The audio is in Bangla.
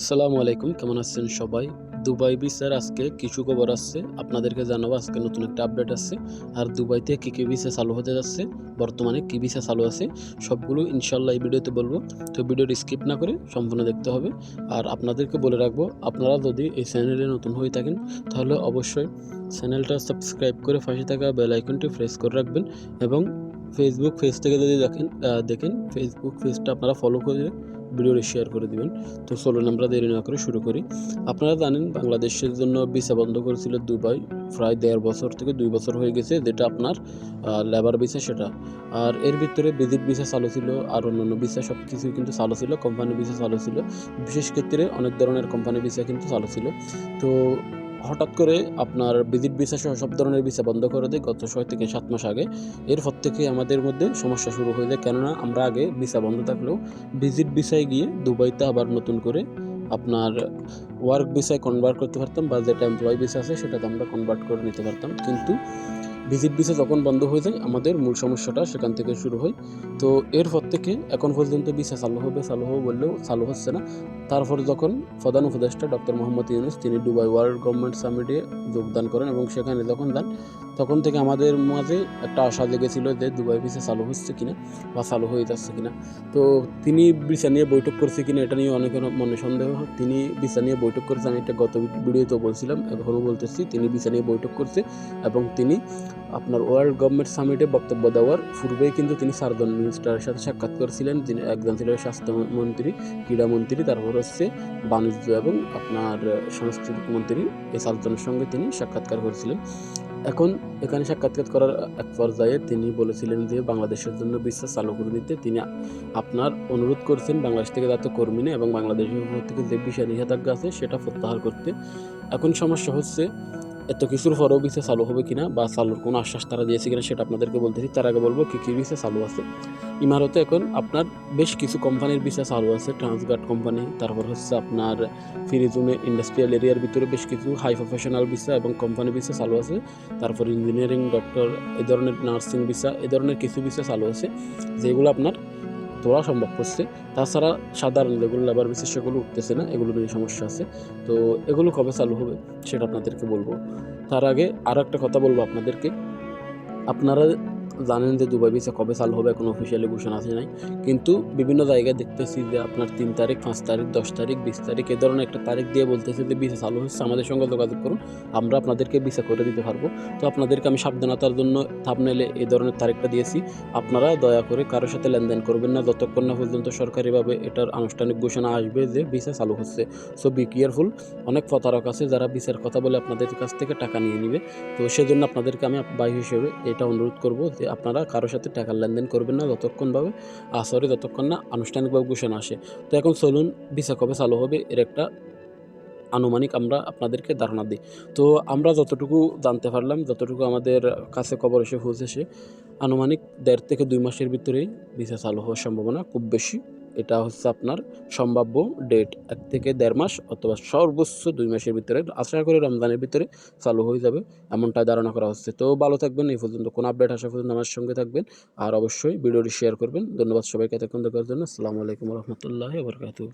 আসসালামু আলাইকুম, কেমন আছেন সবাই? দুবাই ভিসার আজকে কিছু খবর আসছে। আপনাদেরকে জানাব আজকে নতুন একটা আপডেট আসছে। আর দুবাইতে কী কী ভিসা চালু হতে যাচ্ছে, বর্তমানে কী ভিসা চালু আছে, সবগুলো ইনশাল্লাহ এই ভিডিওতে বলব। তো ভিডিওটি স্কিপ না করে সম্পূর্ণ দেখতে হবে। আর আপনাদেরকে বলে রাখব, আপনারা যদি এই চ্যানেলে নতুন হয়ে থাকেন, তাহলে অবশ্যই চ্যানেলটা সাবস্ক্রাইব করে পাশে থাকা বেল আইকনটি প্রেস করে রাখবেন। এবং ফেসবুক পেজ থেকে যদি দেখেন দেখেন ফেসবুক পেজটা আপনারা ফলো করে ভিডিওটি শেয়ার করে দিবেন। তো চলুন আমরা দেরি না করে শুরু করি। আপনারা জানেন, বাংলাদেশের জন্য ভিসা বন্ধ করেছিল দুবাই। প্রায় দেড় বছর থেকে দুই বছর হয়ে গেছে যেটা আপনার লেবার ভিসা সেটা। আর এর ভিতরে ভিজিট ভিসা চালু ছিল আর অন্যান্য ভিসা সব কিছুই কিন্তু চালু ছিল কোম্পানি ভিসা চালু ছিল। বিশেষ ক্ষেত্রে অনেক ধরনের কোম্পানি ভিসা কিন্তু চালু ছিল। তো হঠাৎ করে আপনার ভিজিট ভিসা সহ সব ধরনের ভিসা বন্ধ করে দেয় গত ছয় থেকে সাত মাস আগে। এরপর থেকে আমাদের মধ্যে সমস্যা শুরু হয়ে যায়। কেননা আমরা আগে ভিসা বন্ধ থাকলেও ভিজিট ভিসায় গিয়ে দুবাইতে আবার নতুন করে আপনার ওয়ার্ক ভিসায় কনভার্ট করতে পারতাম বা যেটা এমপ্লয় ভিসা আছে সেটাতে আমরা কনভার্ট করে নিতে পারতাম। কিন্তু ভিজিট ভিসা যখন বন্ধ হয়ে যায়, আমাদের মূল সমস্যাটা সেখান থেকে শুরু হয়। তো এরপর থেকে এখন পর্যন্ত ভিসা চালু হবে চালু হবে বললেও চালু হচ্ছে না। তারপর যখন প্রধান উপদেষ্টা ডক্টর মোহাম্মদ ইউনুস, তিনি দুবাই ওয়ার্ল্ড গভর্নমেন্ট সামিটে যোগদান করেন এবং সেখানে যখন যান, তখন থেকে আমাদের মাঝে একটা আশা জেগেছিল যে দুবাই ভিসা চালু হচ্ছে কিনা বা চালু হয়ে যাচ্ছে কিনা। তো তিনি ভিসা নিয়ে বৈঠক করছে কিনা এটা নিয়ে অনেকের মনে সন্দেহ তিনি ভিসা নিয়ে বৈঠক করেছে, আমি এটা গত ভিডিওতেও বলছিলাম, এখনও বলতেছি, তিনি ভিসা নিয়ে বৈঠক করছে এবং তিনি আপনার ওয়ার্ল্ড গভর্নমেন্ট সামিটে বক্তব্য দেওয়ার পূর্বেই কিন্তু তিনি সার্জন মিনিস্টারের সাথে সাক্ষাৎ করেছিলেন, যিনি একজন ছিলেন স্বাস্থ্যমন্ত্রী, ক্রীড়ামন্ত্রী, তারপর হচ্ছে বাণিজ্য এবং আপনার সাংস্কৃতিক মন্ত্রী এই সার্জনের সঙ্গে তিনি সাক্ষাৎকার করেছিলেন। এখন এখানে সাক্ষাৎকার করার এক পর্যায়ে তিনি বলেছিলেন যে বাংলাদেশের জন্য বিশ্বাস চালু করে দিতে তিনি আপনার অনুরোধ করছেন বাংলাদেশ থেকে যাতে কর্মী নেই এবং বাংলাদেশের থেকে যে বিষয় নিষেধাজ্ঞা আছে সেটা প্রত্যাহার করতে। এখন সমস্যা হচ্ছে এত কিছুর পরেও ভিসা চালু হবে কিনা বা চালুর কোনো আশ্বাস তারা দিয়েছে কিনা সেটা আপনাদেরকে বলতেছি তার আগে বলব, কী কী ভিসা চালু আছে? ইমারতে এখন আপনার বেশ কিছু কোম্পানির ভিসা চালু আছে। ট্রান্সগার্ড কোম্পানি তারপর হচ্ছে আপনার ফিরিজুনে ইন্ডাস্ট্রিয়াল এরিয়ার ভিতরে বেশ কিছু হাই প্রফেশনাল ভিসা এবং কোম্পানি ভিসা চালু আছে। তারপর ইঞ্জিনিয়ারিং ডক্টর এ ধরনের নার্সিং ভিসা এ ধরনের কিছু ভিসা চালু আছে। যেগুলো আপনার তোলা সম্ভব হচ্ছে তাছাড়া সাধারণ যেগুলো লেবার বেসিস সেগুলো উঠতেছে না এগুলো নিয়ে সমস্যা আছে। তো এগুলো কবে চালু হবে সেটা আপনাদেরকে বলব। তার আগে আরও একটা কথা বলব আপনাদেরকে। আপনারা জানেন যে দুবাই ভিসা কবে চালু হবে, কোনো অফিসিয়ালি ঘোষণা আছে নাই। কিন্তু বিভিন্ন জায়গায় দেখতেছি যে আপনার তিন তারিখ, পাঁচ তারিখ, দশ তারিখ, বিশ তারিখ, এ ধরনের একটা তারিখ দিয়ে বলতেছে যে ভিসা চালু হচ্ছে, আমাদের সঙ্গে যোগাযোগ করুন, আমরা আপনাদেরকে ভিসা করে দিতে পারব। তো আপনাদেরকে আমি সাবধানতার জন্য থাপনেলে এই ধরনের তারিখটা দিয়েছি। আপনারা দয়া করে কারোর সাথে লেনদেন করবেন না, যতক্ষণ না পর্যন্ত সরকারিভাবে এটার আনুষ্ঠানিক ঘোষণা আসবে যে ভিসা চালু হচ্ছে। সো বি কেয়ারফুল অনেক প্রতারক আছে যারা ভিসার কথা বলে আপনাদের কাছ থেকে টাকা নিয়ে নিবে। তো সেজন্য আপনাদেরকে আমি বাই হিসেবে এটা অনুরোধ করব যে আপনারা কারোর সাথে টাকার লেনদেন করবেন না যতক্ষণভাবে সরি যতক্ষণ না আনুষ্ঠানিকভাবে ঘোষণা আসে। তো এখন চলুন, ভিসা কবে চালু হবে এর একটা আনুমানিক আমরা আপনাদেরকে ধারণা দিই। তো আমরা যতটুকু জানতে পারলাম, যতটুকু আমাদের কাছে খবর এসে পৌঁছেছে, আনুমানিক দেড় থেকে দুই মাসের ভিতরেই ভিসা চালু হওয়ার সম্ভাবনা খুব বেশি। এটা হচ্ছে আপনার সম্ভাব্য ডেট এক থেকে দেড় মাস অথবা সর্বোচ্চ দুই মাসের ভিতরে। আশা করি রমজানের ভিতরে চালু হয়ে যাবে এমনটা ধারণা করা হচ্ছে। তো ভালো থাকবেন, এই পর্যন্ত কোনো আপডেট আসা পর্যন্ত আমার সঙ্গে থাকবেন। আর অবশ্যই ভিডিওটি শেয়ার করবেন। ধন্যবাদ সবাইকে এতক্ষণ দেখার জন্য। আসসালামু আলাইকুম রহমতুল্লাহ বরকাতু